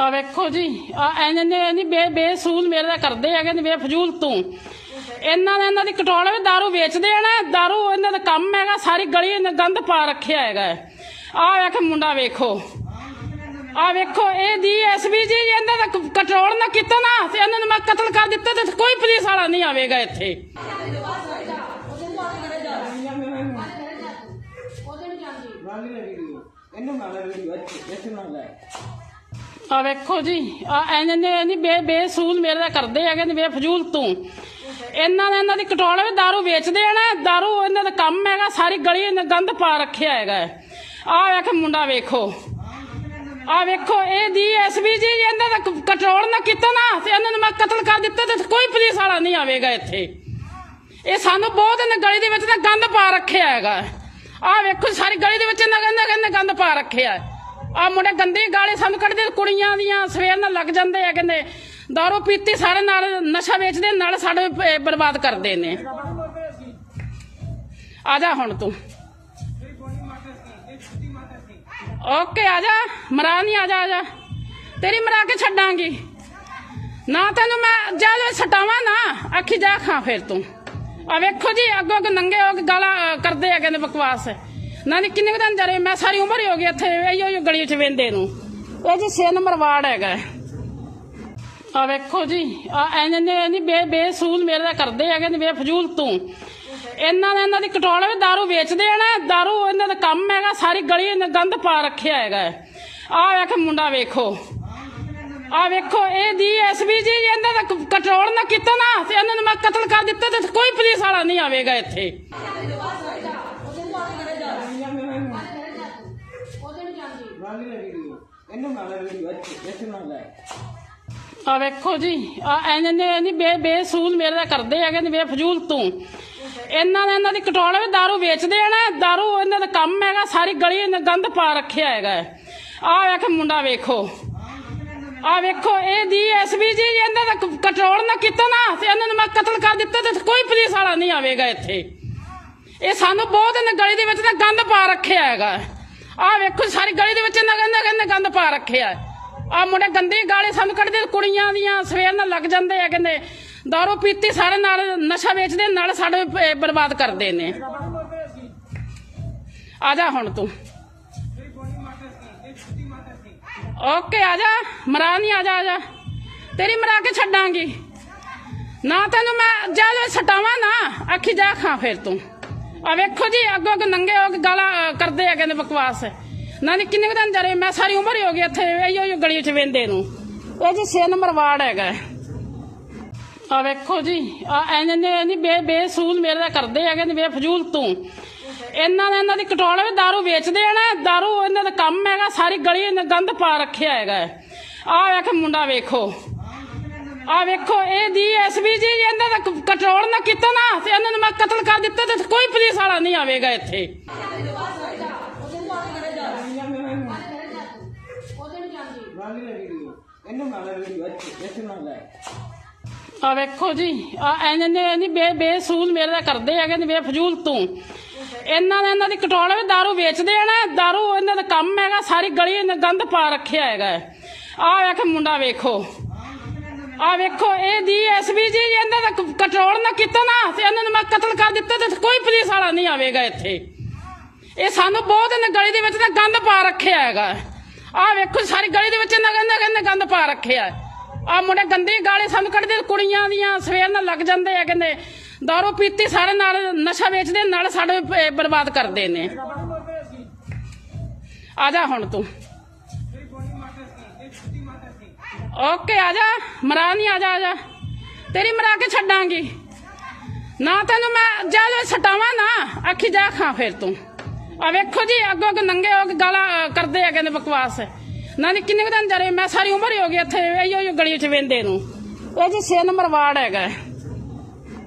ਆ ਵੇਖੋ ਜੀ ਆ ਇਹਨਾਂ ਨੇ ਨਹੀਂ ਬੇ ਬੇਸੂਲ ਮੇਰੇ ਦਾ ਕਰਦੇ ਹੈਗੇ ਨੇ ਬੇਫਜ਼ੂਲ ਤੂੰ ਇਹਨਾਂ ਨੇ ਇਹਨਾਂ ਦੀ ਕਟੋਲ ਵੀ दारू ਵੇਚਦੇ ਆ ਨਾ दारू ਇਹਨਾਂ ਦਾ ਕੰਮ ਹੈਗਾ ਸਾਰੀ ਗਲੀ ਇਹਨਾਂ ਗੰਦ ਪਾ ਰੱਖਿਆ ਹੈਗਾ ਆ ਵੇਖ ਮੁੰਡਾ ਵੇਖੋ ਆ ਵੇਖੋ ਇਹ ਡੀਐਸਪੀ ਜੀ ਇਹਨਾਂ ਦਾ ਕੰਟਰੋਲ ਨਾ ਕੀਤਾ ਨਾ ਤੇ ਇਹਨਾਂ ਨੂੰ ਮੈਂ ਕਤਲ ਕਰ ਦਿੱਤਾ ਤੇ ਕੋਈ ਪੁਲਿਸ ਵਾਲਾ ਨਹੀਂ ਆਵੇਗਾ ਇੱਥੇ ਵਾਲੀ ਨਾ ਵੀਡੀਓ ਇਹਨੂੰ ਮਾਰ ਵੀਡੀਓ ਅੱਛੀ ਐਸੇ ਨਾ ਲੈ ਆ ਵੇਖੋ ਜੀ ਆ ਇਹਨਾਂ ਨੇ ਨਹੀਂ ਬੇ ਬੇਸੂਲ ਮੇਰੇ ਦਾ ਕਰਦੇ ਹੈਗੇ ਨੇ ਬੇਫਜ਼ੂਲ ਤੂੰ ਇਹਨਾਂ ਨੇ ਇਹਨਾਂ ਦੀ ਕਟੋਲ ਵੀ दारू ਵੇਚਦੇ ਆ ਨਾ दारू ਇਹਨਾਂ ਦਾ ਕੰਮ ਹੈਗਾ ਸਾਰੀ ਗਲੀ ਇਹਨਾਂ ਗੰਦ ਪਾ ਰੱਖਿਆ ਹੈਗਾ ਆ ਵੇਖ ਮੁੰਡਾ ਵੇਖੋ ਆ ਵੇਖੋ ਇਹ ਡੀਐਸਪੀ ਜੀ ਇਹਨਾਂ ਦਾ ਕੰਟਰੋਲ ਨਾ ਕੀਤਾ ਨਾ ਤੇ ਇਹਨਾਂ ਨੂੰ ਮੈਂ ਕਤਲ ਕਰ ਦਿੱਤਾ ਤੇ ਕੋਈ ਪੁਲਿਸ ਵਾਲਾ ਨਹੀਂ ਆਵੇਗਾ ਇੱਥੇ ਇਹ ਸਾਨੂੰ ਬਹੁਤ ਇਹਨਾਂ ਗਲੀ ਦੇ ਵਿੱਚ ਤਾਂ ਗੰਦ ਪਾ ਰੱਖਿਆ ਹੈਗਾ ਆ ਵੇਖੋ ਸਾਰੀ ਗਲੀ ਦੇ ਵਿੱਚ ਇਹਨਾਂ ਗੰਦ ਗੰਦ ਗੰਦ ਪਾ ਰੱਖਿਆ ਆ ਮੁੰਡੇ ਗੰਦੀ ਗਾਲੀ ਸਾਨੂੰ ਕੱਢਦੇ, ਕੁੜੀਆਂ ਦੀਆਂ ਸਵੇਰ ਨਾਲ ਲੱਗ ਜਾਂਦੇ ਆ, ਕਹਿੰਦੇ, ਦਾਰੂ ਪੀਤੀ ਸਾਰੇ ਨਾਲ ਨਸ਼ਾ ਵੇਚਦੇ, ਨਾਲ ਸਾਡੇ ਬਰਬਾਦ ਕਰਦੇ ਨੇ। ਆ ਜਾ ਹੁਣ ਤੂੰ। ਓਕੇ, ਆ ਜਾ। ਮਰਾ ਨਹੀਂ ਆ ਜਾ ਆ ਜਾ। ਤੇਰੀ ਮਰਾ ਕੇ ਛੱਡਾਂਗੀ। ਨਾ ਤੈਨੂੰ ਮੈਂ ਜਦ ਸਟਾਵਾਂ ਨਾ ਅੱਖੀ ਜਾ ਖਾਂ ਫਿਰ ਤੂੰ। ਆ ਵੇਖੋ ਜੀ, ਅੱਗੋਂ ਅੱਗੇ ਨੰਗੇ ਹੋ ਕੇ ਗਾਲਾਂ ਕਰਦੇ ਆ, ਕਹਿੰਦੇ ਬਕਵਾਸ। ਨਾ ਨੀ ਕਿੰਨੇ ਕੁ ਦਿਨ ਜਰੇ ਮੈਂ ਸਾਰੀ ਉਮਰ ਹੀ ਹੋ ਗਈ ਇੱਥੇ ਇਹੋ ਹੀ ਗਲੀ 'ਚ ਵੇਂਦੇ ਨੂੰ ਇਹ ਜੀ 6 ਨੰਬਰ ਵਾਰਡ ਹੈਗਾ ਆ ਵੇਖੋ ਜੀ ਆ ਇਹਨਾਂ ਨੇ ਨਹੀਂ ਬੇ ਬੇਸੂਲ ਮੇਰੇ ਦਾ ਕਰਦੇ ਹੈਗੇ ਨੇ ਬੇਫਜ਼ੂਲ ਤੂੰ ਇਹਨਾਂ ਨੇ ਇਹਨਾਂ ਦੀ ਕਟੋਲ ਵੀ दारू ਵੇਚਦੇ ਆ ਨਾ दारू ਇਹਨਾਂ ਦਾ ਕੰਮ ਹੈਗਾ ਸਾਰੀ ਗਲੀ ਇਹਨਾਂ ਗੰਦ ਪਾ ਰੱਖਿਆ ਹੈਗਾ ਆ ਵੇਖ ਮੁੰਡਾ ਵੇਖੋ ਆ ਵੇਖੋ ਇਹ ਡੀਐਸਪੀ ਜੀ ਇਹਨਾਂ ਦਾ ਕੰਟਰੋਲ ਨਾ ਕੀਤਾ ਨਾ ਤੇ ਇਹਨਾਂ ਨੂੰ ਮੈਂ ਕਤਲ ਕਰ ਦਿੱਤਾ ਤੇ ਕੋਈ ਪੁਲਿਸ ਵਾਲਾ ਨਹੀਂ ਆਵੇਗਾ ਇੱਥੇ ਆ ਵੇਖੋ ਜੀ ਆ ਇਹਨਾਂ ਨੇ ਨਹੀਂ ਬੇ ਬੇਸੂਲ ਮੇਰੇ ਦਾ ਕਰਦੇ ਹੈਗੇ ਨੇ ਬੇਫਜ਼ੂਲ ਤੂੰ ਇਹਨਾਂ ਨੇ ਇਹਨਾਂ ਦੀ ਕਟੋਲ ਵੀ दारू ਵੇਚਦੇ ਆ ਨਾ दारू ਇਹਨਾਂ ਦਾ ਕੰਮ ਹੈਗਾ ਸਾਰੀ ਗਲੀ ਇਹਨਾਂ ਗੰਦ ਪਾ ਰੱਖਿਆ ਹੈਗਾ ਆ ਵੇਖ ਮੁੰਡਾ ਵੇਖੋ ਆ ਵੇਖੋ ਇਹ ਡੀਐਸਪੀ ਜੀ ਇਹਨਾਂ ਦਾ ਕੰਟਰੋਲ ਨਾ ਕੀਤਾ ਨਾ ਤੇ ਇਹਨਾਂ ਨੂੰ ਮੈਂ ਕਤਲ ਕਰ ਦਿੱਤਾ ਤੇ ਕੋਈ ਪੁਲਿਸ ਵਾਲਾ ਨਹੀਂ ਆਵੇਗਾ ਇੱਥੇ ਇਹ ਸਾਨੂੰ ਬਹੁਤ ਇਹਨਾਂ ਗਲੀ ਦੇ ਵਿੱਚ ਤਾਂ ਗੰਦ ਪਾ ਰੱਖਿਆ ਹੈਗਾ ਆ ਵੇਖੋ ਸਾਰੀ ਗਲੀ ਦੇ ਵਿੱਚ ਇਹਨਾਂ ਗੰਦ ਗੰਦ ਗੰਦ ਪਾ ਰੱਖਿਆ ਆ ਮੁੰਡੇ ਗੰਦੀ ਗਾਲੀ ਸਾਨੂੰ ਕੱਢਦੇ, ਕੁੜੀਆਂ ਦੀਆਂ ਸਵੇਰ ਨਾਲ ਲੱਗ ਜਾਂਦੇ ਆ, ਕਹਿੰਦੇ दारू ਪੀਤੀ ਸਾਰੇ ਨਾਲ, ਨਸ਼ਾ ਵੇਚਦੇ, ਨਾਲ ਸਾਡੇ ਬਰਬਾਦ ਕਰਦੇ ਨੇ। ਆ ਜਾ ਹੁਣ ਤੂੰ। ਓਕੇ, ਆ ਜਾ। ਮਰਾ ਨਹੀਂ ਆ ਜਾ ਆ ਜਾ। ਤੇਰੀ ਮਰਾ ਕੇ ਛੱਡਾਂਗੀ। ਨਾ ਤੈਨੂੰ ਮੈਂ ਜਦ ਸਟਾਵਾਂ ਨਾ। ਅੱਖੀ ਜਾ ਖਾਂ ਫਿਰ ਤੂੰ। ਆ ਵੇਖੋ ਜੀ, ਅੱਗੋਂ ਅੱਗ ਨੰਗੇ ਹੋ ਕੇ ਗਾਲਾਂ ਕਰਦੇ ਆ, ਕਹਿੰਦੇ ਬਕਵਾਸ। ਨਾ ਨੀ ਕਿੰਨੇ ਕੁ ਦਿਨ ਜਰੇ ਮੈਂ ਸਾਰੀ ਉਮਰ ਹੀ ਹੋ ਗਈ ਇੱਥੇ ਇਹੋ ਹੀ ਗਲੀ 'ਚ ਵੇਂਦੇ ਨੂੰ ਇਹ ਜੀ 6 ਨੰਬਰ ਵਾਰਡ ਹੈਗਾ ਆ ਵੇਖੋ ਜੀ ਆ ਇਹਨਾਂ ਨੇ ਨਹੀਂ ਬੇ ਬੇਸੂਲ ਮੇਰੇ ਦਾ ਕਰਦੇ ਹੈਗੇ ਨੇ ਬੇਫਜ਼ੂਲ ਤੂੰ ਇਹਨਾਂ ਨੇ ਇਹਨਾਂ ਦੀ ਕਟੋਲ ਵੀ दारू ਵੇਚਦੇ ਆ ਨਾ दारू ਇਹਨਾਂ ਦਾ ਕੰਮ ਹੈਗਾ ਸਾਰੀ ਗਲੀ ਇਹਨਾਂ ਗੰਦ ਪਾ ਰੱਖਿਆ ਹੈਗਾ ਆ ਵੇਖ ਮੁੰਡਾ ਵੇਖੋ ਆ ਵੇਖੋ ਇਹ ਡੀਐਸਪੀ ਜੀ ਇਹਨਾਂ ਦਾ ਕੰਟਰੋਲ ਨਾ ਕੀਤਾ ਨਾ ਤੇ ਇਹਨਾਂ ਨੂੰ ਮੈਂ ਕਤਲ ਕਰ ਦਿੱਤਾ ਤੇ ਕੋਈ ਪੁਲਿਸ ਵਾਲਾ ਨਹੀਂ ਆਵੇਗਾ ਇੱਥੇ ਵਾਲੀ ਨਾ ਵੀਡੀਓ ਇਹਨੂੰ ਮਾਰ ਵੀਡੀਓ ਅੱਛੀ ਐਸੇ ਨਾ ਲੈ ਆ ਵੇਖੋ ਜੀ ਆ ਇਹਨਾਂ ਨੇ ਨਹੀਂ ਬੇ ਬੇਸੂਲ ਮੇਰੇ ਦਾ ਕਰਦੇ ਹੈਗੇ ਨੇ ਬੇਫਜ਼ੂਲ ਤੂੰ ਇਹਨਾਂ ਨੇ ਇਹਨਾਂ ਦੀ ਕਟੋਲ ਵੀ दारू ਵੇਚਦੇ ਆ ਨਾ दारू ਇਹਨਾਂ ਦਾ ਕੰਮ ਹੈਗਾ ਸਾਰੀ ਗਲੀ ਇਹਨਾਂ ਗੰਦ ਪਾ ਰੱਖਿਆ ਹੈਗਾ ਆ ਵੇਖ ਮੁੰਡਾ ਵੇਖੋ ਆ ਵੇਖੋ ਇਹ ਡੀਐਸਪੀ ਜੀ ਇਹਨਾਂ ਦਾ ਕੰਟਰੋਲ ਨਾ ਕੀਤਾ ਨਾ ਤੇ ਇਹਨਾਂ ਨੂੰ ਮੈਂ ਕਤਲ ਕਰ ਦਿੱਤਾ ਤੇ ਕੋਈ ਪੁਲਿਸ ਵਾਲਾ ਨਹੀਂ ਆਵੇਗਾ ਇੱਥੇ ਇਹ ਸਾਨੂੰ ਬਹੁਤ ਇਹਨਾਂ ਗਲੀ ਦੇ ਵਿੱਚ ਤਾਂ ਗੰਦ ਪਾ ਰੱਖਿਆ ਹੈਗਾ ਆਹ ਵੇਖੋ ਸਾਰੀ ਗਲੀ ਦੇ ਵਿੱਚ ਇਹਨਾਂ ਗੰਦ ਗੰਦ ਪਾ ਰੱਖਿਆ ਆ। ਮੁੰਡੇ ਗੰਦੀ ਗਾਲੀ ਸਾਨੂੰ ਕੱਢਦੇ, ਕੁੜੀਆਂ ਦੀਆਂ ਸਵੇਰ ਨਾਲ ਲੱਗ ਜਾਂਦੇ ਆ, ਕਹਿੰਦੇ दारू ਪੀਤੀ ਸਾਰੇ ਨਾਲ, ਨਸ਼ਾ ਵੇਚਦੇ, ਨਾਲ ਸਾਡੇ ਬਰਬਾਦ ਕਰਦੇ ਨੇ। ਆ ਜਾ ਹੁਣ ਤੂੰ। ਓਕੇ, ਆ ਜਾ। ਮਰਾ ਨਹੀਂ ਆ ਜਾ ਆ ਜਾ। ਤੇਰੀ ਮਰਾ ਕੇ ਛੱਡਾਂਗੀ। ਨਾ ਤੈਨੂੰ ਮੈਂ ਜਦ ਸਟਾਵਾਂ ਨਾ ਅੱਖੀ ਜਾ ਖਾਂ ਫਿਰ ਤੂੰ। ਆ ਵੇਖੋ ਜੀ, ਅੱਗੋਂ ਅੱਗ ਨੰਗੇ ਹੋ ਕੇ ਗਾਲਾਂ ਅਹ, ਕਹਿੰਦੇ ਬਕਵਾਸ ਨਾ ਨੀ ਕਿੰਨੇ ਕੁ ਦਿਨ ਰਹੇ ਮੈਂ ਸਾਰੀ ਉਮਰ ਹੀ ਹੋ ਗਈ ਇੱਥੇ ਇਹੋ ਗਲੀ 'ਚ ਵੇਂਦੇ ਨੂੰ। ਇਹ ਜੀ 6 ਨੰਬਰ ਵਾਰਡ ਹੈਗਾ